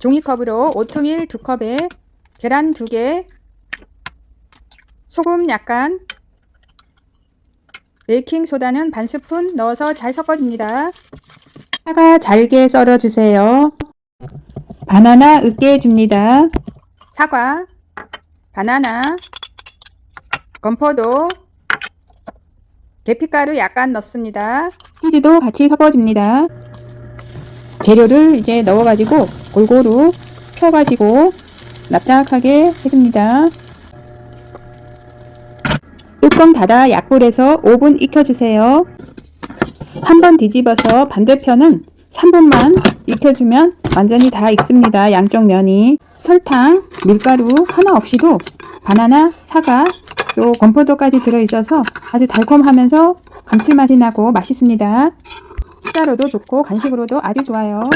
종이컵으로 오트밀 2컵에 계란 2개, 소금 약간, 베이킹 소다는 반 스푼 넣어서 잘 섞어줍니다. 사과 잘게 썰어주세요. 바나나 으깨 줍니다. 사과, 바나나, 건포도, 계피가루 약간 넣습니다. 치즈도 같이 섞어줍니다. 재료를 이제 넣어가지고 골고루 펴가지고 납작하게 해줍니다. 뚜껑 닫아 약불에서 5분 익혀주세요. 한번 뒤집어서 반대편은 3분만 익혀주면 완전히 다 익습니다. 양쪽 면이. 설탕, 밀가루 하나 없이도 바나나, 사과, 또 건포도까지 들어있어서 아주 달콤하면서 감칠맛이 나고 맛있습니다. 식사로도 좋고 간식으로도 아주 좋아요.